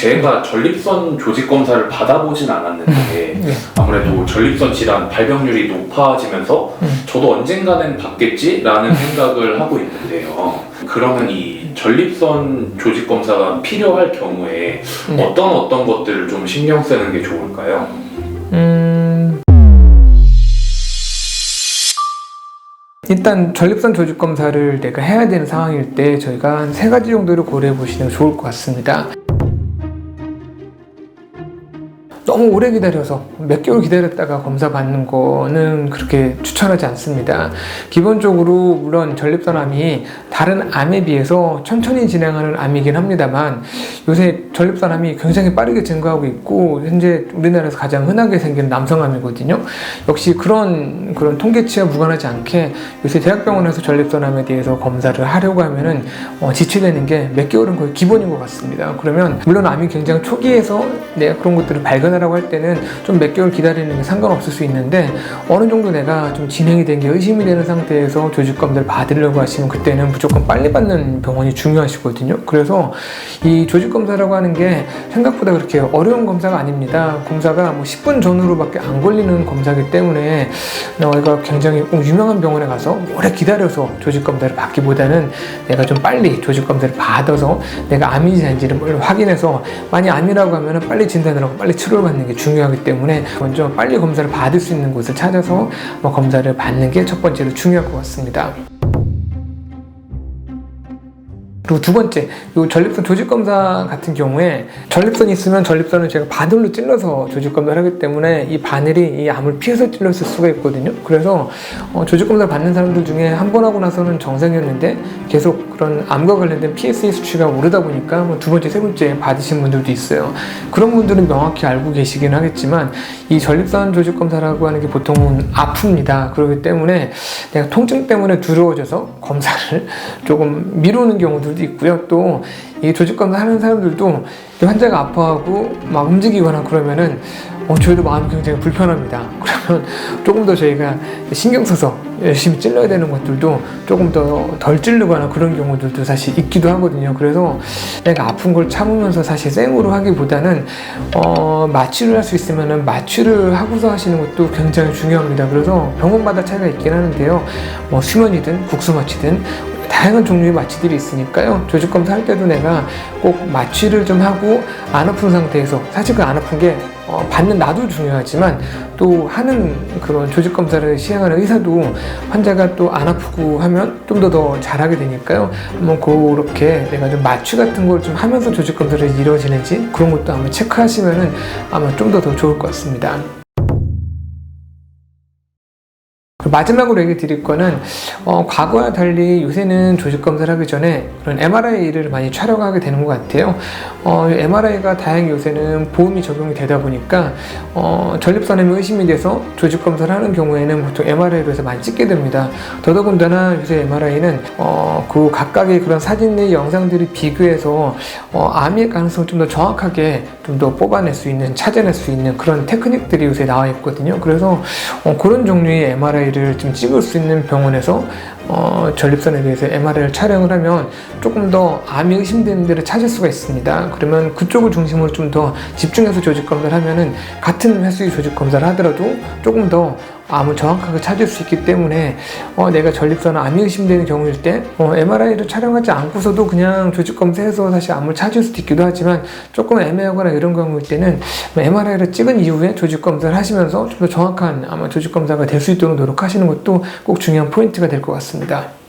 제가 전립선 조직 검사를 받아보진 않았는데 네. 아무래도 전립선 질환 발병률이 높아지면서 음. 저도 언젠가는 받겠지라는 생각을 하고 있는데요. 그러면 이 전립선 조직 검사가 필요할 경우에 네. 어떤 어떤 것들을 좀 신경 쓰는 게 좋을까요? 음... 일단 전립선 조직 검사를 내가 해야 되는 상황일 때 저희가 한 세 가지 정도를 고려해 보시는 게 좋을 것 같습니다. 너무 오래 기다려서 몇 개월 기다렸다가 검사 받는 거는 그렇게 추천하지 않습니다. 기본적으로 물론 전립선암이 다른 암에 비해서 천천히 진행하는 암이긴 합니다만 요새 전립선암이 굉장히 빠르게 증가하고 있고 현재 우리나라에서 가장 흔하게 생기는 남성암이거든요. 역시 그런 그런 통계치와 무관하지 않게 요새 대학병원에서 전립선암에 대해서 검사를 하려고 하면은 어, 지체되는 게 몇 개월은 거의 기본인 것 같습니다. 그러면 물론 암이 굉장히 초기에서 내가 그런 것들을 발견 하라고 할 때는 좀 몇 개월 기다리는 게 상관없을 수 있는데 어느 정도 내가 좀 진행이 된 게 의심이 되는 상태에서 조직 검사를 받으려고 하시면 그때는 무조건 빨리 받는 병원이 중요하시거든요. 그래서 이 조직 검사라고 하는 게 생각보다 그렇게 어려운 검사가 아닙니다. 검사가 뭐 10분 전후로밖에 안 걸리는 검사기 때문에 너가 굉장히 꼭 유명한 병원에 가서 오래 기다려서 조직 검사를 받기보다는 내가 좀 빨리 조직 검사를 받아서 내가 암인지 아닌지를 빨리 확인해서 만약 암이라고 하면 빨리 진단을 하고 빨리 치료를 받는 게 중요하기 때문에 먼저 빨리 검사를 받을 수 있는 곳을 찾아서 뭐 검사를 받는 게 첫 번째로 중요할 것 같습니다. 그리고 두 번째, 이 전립선 조직 검사 같은 경우에 전립선이 있으면 전립선을 제가 바늘로 찔러서 조직 검사를 하기 때문에 이 바늘이 이 암을 피해서 찔렀을 수가 있거든요. 그래서 어, 조직 검사를 받는 사람들 중에 한 번 하고 나서는 정상이었는데 계속 그런 암과 관련된 PSA 수치가 오르다 보니까 뭐두 번째, 세 번째 받으신 분들도 있어요. 그런 분들은 명확히 알고 계시긴 하겠지만 이 전립선 조직 검사라고 하는 게 보통은 아픕니다. 그렇기 때문에 내가 통증 때문에 두려워져서 검사를 조금 미루는 경우들도 있고요. 또 이 조직 검사 하는 사람들도 이 환자가 아파하고 막 움직이거나 그러면은 어, 저희도 마음이 굉장히 불편합니다. 그러면 조금 더 저희가 신경 써서 열심히 찔러야 되는 것들도 조금 더덜 찌르거나 그런 경우들도 사실 있기도 하거든요. 그래서 내가 아픈 걸 참으면서 사실 생으로 하기보다는 어, 마취를 할 수 있으면은 마취를 하고서 하시는 것도 굉장히 중요합니다. 그래서 병원마다 차이가 있긴 하는데요. 뭐 수면이든 국수마취든 다양한 종류의 마취들이 있으니까요. 조직 검사 할 때도 내가 꼭 마취를 좀 하고 안 아픈 상태에서 사실 그 안 아픈 게 어, 받는 나도 중요하지만 또 하는 그런 조직 검사를 시행하는 의사도 환자가 또 안 아프고 하면 좀 더 더 잘하게 되니까요. 한번 그렇게 내가 좀 마취 같은 걸 좀 하면서 조직 검사를 이루어지는지 그런 것도 한번 체크하시면은 아마 좀 더더 좋을 것 같습니다. 마지막으로 얘기 드릴 거는 어, 과거와 달리 요새는 조직 검사를 하기 전에 그런 MRI를 많이 촬영하게 되는 것 같아요. 어, MRI가 다행히 요새는 보험이 적용이 되다 보니까 어, 전립선암이 의심이 돼서 조직 검사를 하는 경우에는 보통 MRI로 해서 많이 찍게 됩니다. 더더군다나 요새 MRI는 어, 그 각각의 그런 사진의 영상들이 비교해서 어, 암일 가능성을 좀 더 정확하게 좀 더 뽑아낼 수 있는 찾아낼 수 있는 그런 테크닉들이 요새 나와 있거든요. 그래서 어, 그런 종류의 MRI 를 좀 찍을 수 있는 병원에서 어, 전립선에 대해서 MRI를 촬영을 하면 조금 더 암이 의심되는 데를 찾을 수가 있습니다. 그러면 그쪽을 중심으로 좀 더 집중해서 조직 검사를 하면은 같은 횟수의 조직 검사를 하더라도 조금 더 암을 정확하게 찾을 수 있기 때문에 어, 내가 전립선 암이 의심되는 경우일 때 어, MRI를 촬영하지 않고서도 그냥 조직 검사해서 사실 암을 찾을 수도 있기도 하지만 조금 애매하거나 이런 경우일 때는 MRI를 찍은 이후에 조직 검사를 하시면서 좀 더 정확한 아마 조직 검사가 될 수 있도록 노력하시는 것도 꼭 중요한 포인트가 될 것 같 습니다.